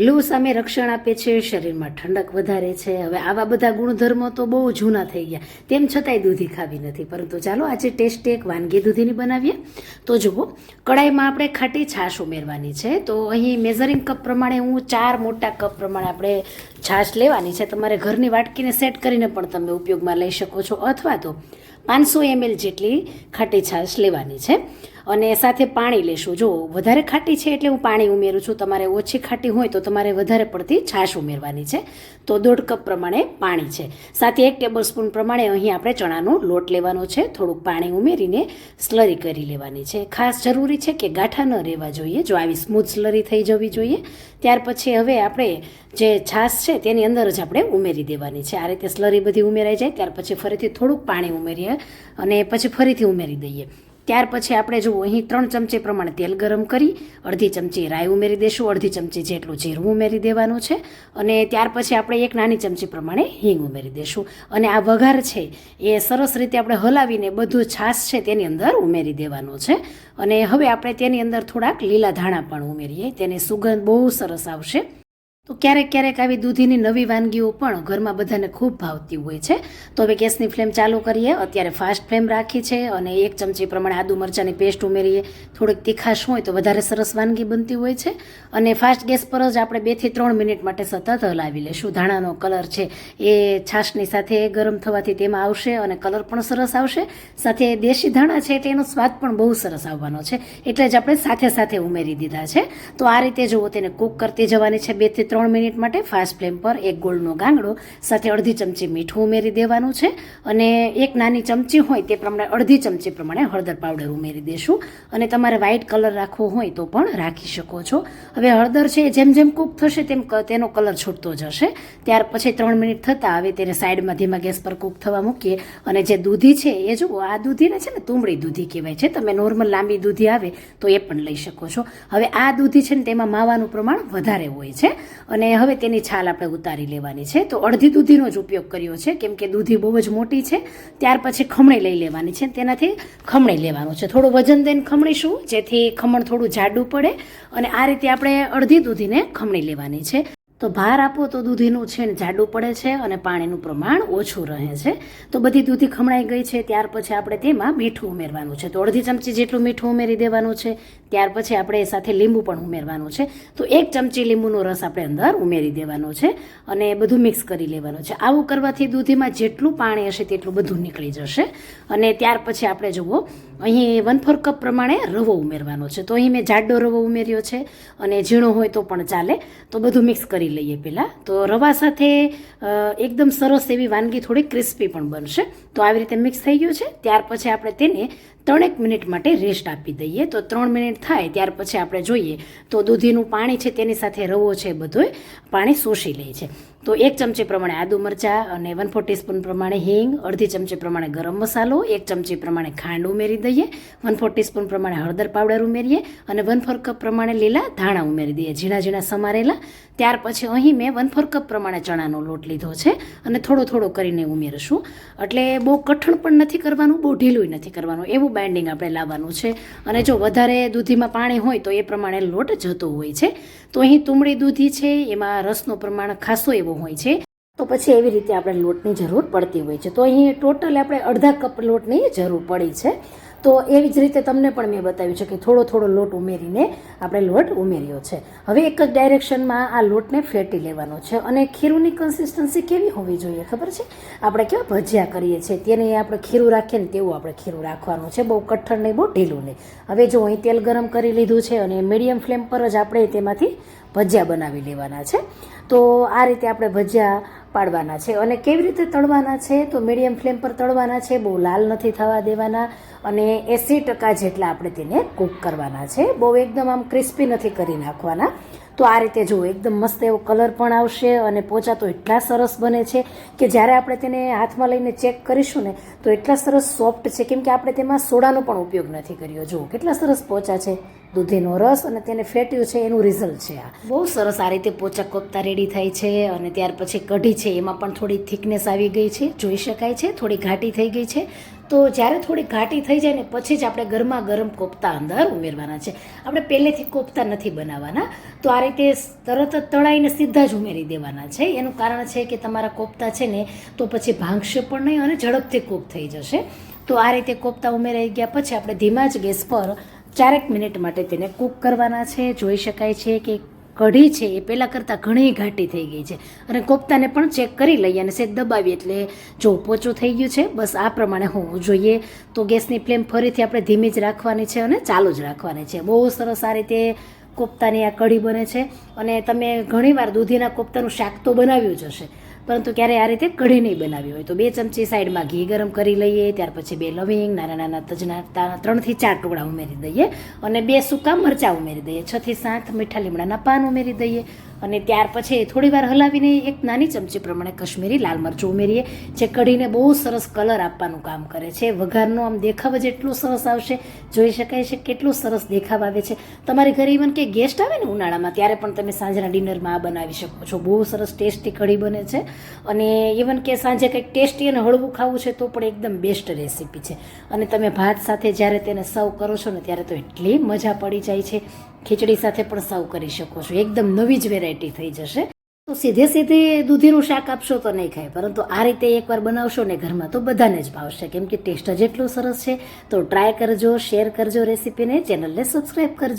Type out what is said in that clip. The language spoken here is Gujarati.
લૂ સામે રક્ષણ આપે છે, શરીરમાં ઠંડક વધારે છે. હવે આવા બધા ગુણધર્મો તો બહુ જૂના થઈ ગયા. તેમ છતાંય દૂધી ખાવી નથી. પરંતુ ચાલો આજે ટેસ્ટી એક વાનગી દૂધીની બનાવીએ. તો જુઓ કડાઈમાં આપણે ખાટી છાશ ઉમેરવાની છે. તો અહીં મેઝરિંગ કપ પ્રમાણે હું ચાર મોટા કપ પ્રમાણે આપણે છાશ લેવાની છે. તમારે ઘરની વાટકીને સેટ કરીને પણ તમે ઉપયોગમાં લઈ શકો છો. અથવા તો પાંચસો એમએલ જેટલી ખાટી છાશ લેવાની છે. અને સાથે પાણી લેશું. જો વધારે ખાટી છે એટલે હું પાણી ઉમેરું છું. તમારે ઓછી ખાટી હોય તો તમારે વધારે પડતી છાશ ઉમેરવાની છે. તો દોઢ કપ પ્રમાણે પાણી છે. સાથે એક ટેબલ સ્પૂન પ્રમાણે અહીં આપણે ચણાનો લોટ લેવાનો છે. થોડુંક પાણી ઉમેરીને સ્લરી કરી લેવાની છે. ખાસ જરૂરી છે કે ગાંઠા ન રહેવા જોઈએ. જો આવી સ્મૂથ સ્લરી થઈ જવી જોઈએ, ત્યાર પછી હવે આપણે જે છાશ છે તેની અંદર જ આપણે ઉમેરી દેવાની છે. આ રીતે સ્લરી બધી ઉમેરાઈ જાય, ત્યાર પછી ફરીથી થોડુંક પાણી ઉમેરીએ અને પછી ફરીથી ઉમેરી દઈએ. ત્યાર પછી આપણે જુઓ, અહીં ત્રણ ચમચી પ્રમાણે તેલ ગરમ કરી, અડધી ચમચી રાઈ ઉમેરી દેશું, અડધી ચમચી જેટલું જીરું ઉમેરી દેવાનું છે અને ત્યાર પછી આપણે એક નાની ચમચી પ્રમાણે હિંગ ઉમેરી દઈશું અને આ વઘાર છે એ સરસ રીતે આપણે હલાવીને બધું છાશ છે તેની અંદર ઉમેરી દેવાનો છે. અને હવે આપણે તેની અંદર થોડાક લીલા ધાણા પણ ઉમેરીએ, તેની સુગંધ બહુ સરસ આવશે. તો ક્યારેક ક્યારેક આવી દૂધીની નવી વાનગીઓ પણ ઘરમાં બધાને ખૂબ ભાવતી હોય છે. તો હવે ગેસની ફ્લેમ ચાલુ કરીએ. અત્યારે ફાસ્ટ ફ્લેમ રાખી છે અને એક ચમચી પ્રમાણે આદુ મરચાંની પેસ્ટ ઉમેરીએ. થોડીક તીખાશ હોય તો વધારે સરસ વાનગી બનતી હોય છે. અને ફાસ્ટ ગેસ પર જ આપણે બેથી ત્રણ મિનિટ માટે સતત હલાવી લેશું. ધાણાનો કલર છે એ છાશની સાથે ગરમ થવાથી તેમાં આવશે અને કલર પણ સરસ આવશે. સાથે દેશી ધાણા છે એટલે એનો સ્વાદ પણ બહુ સરસ આવવાનો છે. એટલે જ આપણે સાથે સાથે ઉમેરી દીધા છે. તો આ રીતે જુઓ તેને કૂક કરતી જવાની છે બેથી ત્રણ ત્રણ મિનિટ માટે ફાસ્ટ ફ્લેમ પર એક ગોળનો ગાંગડો, સાથે અડધી ચમચી મીઠું ઉમેરી દેવાનું છે અને એક નાની ચમચી હોય તે પ્રમાણે અડધી ચમચી પ્રમાણે હળદર પાવડર ઉમેરી દેશું અને તમારે વ્હાઇટ કલર રાખવો હોય તો પણ રાખી શકો છો. હવે હળદર છે જેમ જેમ કૂક થશે તેમ તેનો કલર છૂટતો જશે. ત્યાર પછી ત્રણ મિનિટ થતાં હવે તેને સાઈડમાં ધીમા ગેસ પર કૂક થવા મૂકીએ અને જે દૂધી છે એ જુઓ, આ દૂધીને છે ને તુંબળી દૂધી કહેવાય છે. તમે નોર્મલ લાંબી દૂધી આવે તો એ પણ લઈ શકો છો. હવે આ દૂધી છે ને તેમાં માવાનું પ્રમાણ વધારે હોય છે. અને હવે તેની છાલ આપણે ઉતારી લેવાની છે. તો અડધી દૂધીનો જ ઉપયોગ કર્યો છે. કેમ કે દૂધી બહુ જ મોટી છે. ત્યાર પછી ખમણી લઈ લેવાની છે. તેનાથી ખમણી લેવાનું છે. થોડું વજન દઈને ખમણીશું, જેથી ખમણ થોડું જાડું પડે અને આ રીતે આપણે અડધી દૂધીને ખમણી લેવાની છે. તો ભાર આપો તો દૂધીનું છે ને જાડું પડે છે અને પાણીનું પ્રમાણ ઓછું રહે છે. તો બધી દૂધી ખમણાઈ ગઈ છે, ત્યાર પછી આપણે તેમાં મીઠું ઉમેરવાનું છે. તો અડધી ચમચી જેટલું મીઠું ઉમેરી દેવાનું છે, ત્યાર પછી આપણે એ સાથે લીંબુ પણ ઉમેરવાનું છે. તો એક ચમચી લીંબુનો રસ આપણે અંદર ઉમેરી દેવાનો છે અને બધું મિક્સ કરી લેવાનું છે. આવું કરવાથી દૂધીમાં જેટલું પાણી હશે તેટલું બધું નીકળી જશે. અને ત્યાર પછી આપણે જુઓ, અહીં વન ફોર કપ પ્રમાણે રવો ઉમેરવાનો છે. તો અહીં મેં જાડો રવો ઉમેર્યો છે અને ઝીણો હોય તો પણ ચાલે. તો બધું મિક્સ કરી લઈએ પહેલાં. તો રવા સાથે એકદમ સરસ એવી વાનગી થોડી ક્રિસ્પી પણ બનશે. તો આવી રીતે મિક્સ થઈ ગયું છે. ત્યાર પછી આપણે તેને ત્રણેક મિનિટ માટે રેસ્ટ આપી દઈએ. તો ત્રણ મિનિટ થાય, ત્યાર પછી આપણે જોઈએ તો દૂધીનું પાણી છે તેની સાથે રવો છે બધું પાણી શોષી લે છે. તો એક ચમચી પ્રમાણે આદુ મરચાં અને વન ફોર ટીસ્પૂન પ્રમાણે હિંગ, અડધી ચમચી પ્રમાણે ગરમ મસાલો, એક ચમચી પ્રમાણે ખાંડ ઉમેરી દઈએ વન ફોર ટીસ્પૂન પ્રમાણે હળદર પાવડર ઉમેરીએ અને વન ફોર કપ પ્રમાણે લીલા ધાણા ઉમેરી દઈએ, ઝીણા ઝીણા સમારેલા. ત્યાર પછી અહીં મેં વન ફોર કપ પ્રમાણે ચણાનો લોટ લીધો છે અને થોડો થોડો કરીને ઉમેરશું. એટલે બહુ કઠણ પણ નથી કરવાનું, બહુ ઢીલું નથી કરવાનું. એવું બાઇન્ડિંગ આપણે લાવવાનું છે. અને જો વધારે દૂધીમાં પાણી હોય તો એ પ્રમાણે લોટ જતો હોય છે. તો અહીં તુમડી દૂધી છે, એમાં રસનું પ્રમાણ ખાસો એવો હોય છે. તો પછી એવી રીતે આપણે લોટની જરૂર પડતી હોય છે. તો અહીં ટોટલ આપણે અડધા કપ લોટની જરૂર પડી છે. તો એવી જ રીતે તમને પણ મેં બતાવ્યું છે કે થોડો થોડો લોટ ઉમેરીને આપણે લોટ ઉમેર્યો છે. હવે એક જ ડાયરેક્શનમાં આ લોટને ફેટી લેવાનો છે અને ખીરુંની કન્સિસ્ટન્સી કેવી હોવી જોઈએ ખબર છે? આપણે કેવા ભજીયા કરીએ છીએ, તેને આપણે ખીરું રાખીએ ને તેવું આપણે ખીરું રાખવાનું છે, બહુ કઠણ નહીં, બહુ ઢીલું નહીં. હવે જો અહીં તેલ ગરમ કરી લીધું છે અને મીડિયમ ફ્લેમ પર જ આપણે તેમાંથી ભજીયા બનાવી લેવાના છે. તો આ રીતે આપણે ભજીયા પાડવાના છે અને કેવી રીતે તળવાના છે? તો મીડિયમ ફ્લેમ પર તળવાના છે, બહુ લાલ નથી થવા દેવાના અને એંસી ટકા જેટલા આપણે તેને કૂક કરવાના છે. બહુ એકદમ આમ ક્રિસ્પી નથી કરી નાખવાના. તો આ રીતે જુઓ એકદમ મસ્ત એવો કલર પણ આવશે અને પોચા તો એટલા સરસ બને છે કે જ્યારે આપણે તેને હાથમાં લઈને ચેક કરીશું ને, તો એટલા સરસ સોફ્ટ છે. કેમ કે આપણે તેમાં સોડાનો પણ ઉપયોગ નથી કર્યો. જુઓ, કેટલા સરસ પોચા છે. દૂધીનો રસ અને તેને ફેટ્યું છે, એનું રિઝલ્ટ છે આ. બહુ સરસ આ રીતે પોચા કોફતા રેડી થાય છે અને ત્યાર પછી કઢી છે, એમાં પણ થોડી થિકનેસ આવી ગઈ છે. જોઈ શકાય છે? થોડી ઘાટી થઈ ગઈ છે. તો જ્યારે થોડી ઘાટી થઈ જાય ને પછી જ આપણે ગરમા ગરમ કોફતા અંદર ઉમેરવાના છે. આપણે પહેલેથી કોફતા નથી બનાવવાના. તો આ રીતે તરત જ તળાઈને સીધા જ ઉમેરી દેવાના છે. એનું કારણ છે કે તમારા કોફતા છે ને, તો પછી ભાંગશે પણ નહીં અને ઝડપથી કૂક થઈ જશે. તો આ રીતે કોફતા ઉમેરાઈ ગયા પછી આપણે ધીમા જ ગેસ પર ચારેક મિનિટ માટે તેને કૂક કરવાના છે. જોઈ શકાય છે કે કઢી છે, એ પહેલાં કરતાં ઘણી ઘાટી થઈ ગઈ છે. અને કોફતાને પણ ચેક કરી લઈએ અને સેજ દબાવીએ એટલે જો પોચું થઈ ગયું છે, બસ આ પ્રમાણે હોવું જોઈએ. તો ગેસની ફ્લેમ ફરીથી આપણે ધીમી જ રાખવાની છે અને ચાલુ જ રાખવાની છે. બહુ સરસ આ રીતે કોફતાની આ કઢી બને છે. અને તમે ઘણીવાર દૂધીના કોફતાનું શાક તો બનાવ્યું જ હશે. પરંતુ ક્યારે આ રીતે કઢી નહીં બનાવી હોય. તો બે ચમચી સાઈડમાં ઘી ગરમ કરી લઈએ, ત્યાર પછી બે લવિંગ, નાના નાના તજના ત્રણથી ચાર ટુકડા ઉમેરી દઈએ અને બે સૂકા મરચાં ઉમેરી દઈએ. છથી સાત મીઠા લીમડાના પાન ઉમેરી દઈએ. અને ત્યાર પછી થોડી વાર હલાવીને એક નાની ચમચી પ્રમાણે કશ્મીરી લાલ મરચું ઉમેરીએ, જે કઢીને બહુ સરસ કલર આપવાનું કામ કરે છે. વઘારનો આમ દેખાવ જ એટલું સરસ આવશે. જોઈ શકાય છે કેટલું સરસ દેખાવ આવે છે. તમારી ઘરે ઇવન કે ગેસ્ટ આવે ને ઉનાળામાં, ત્યારે પણ તમે સાંજના ડિનરમાં આ બનાવી શકો છો. બહુ સરસ ટેસ્ટી કઢી બને છે. અને ઇવન કે સાંજે કંઈક ટેસ્ટી અને હળવું ખાવું છે તો પણ એકદમ બેસ્ટ રેસીપી છે. અને તમે ભાત સાથે જ્યારે તેને સર્વ કરો છો ને, ત્યારે તો એટલી મજા પડી જાય છે. ખીચડી સાથે પણ સર્વ કરી શકો છો. એકદમ નવી જ વેરાયટી થઈ જશે. તો સીધે સીધે દૂધીનું શાક આપશો તો નહીં ખાય. પરંતુ આ રીતે એકવાર બનાવશો ને ઘરમાં તો બધાને જ ભાવશે. કેમ કે ટેસ્ટ જ એટલો સરસ છે. તો ટ્રાય કરજો શેર કરજો રેસીપીને ચેનલને સબસ્ક્રાઈબ કરજો.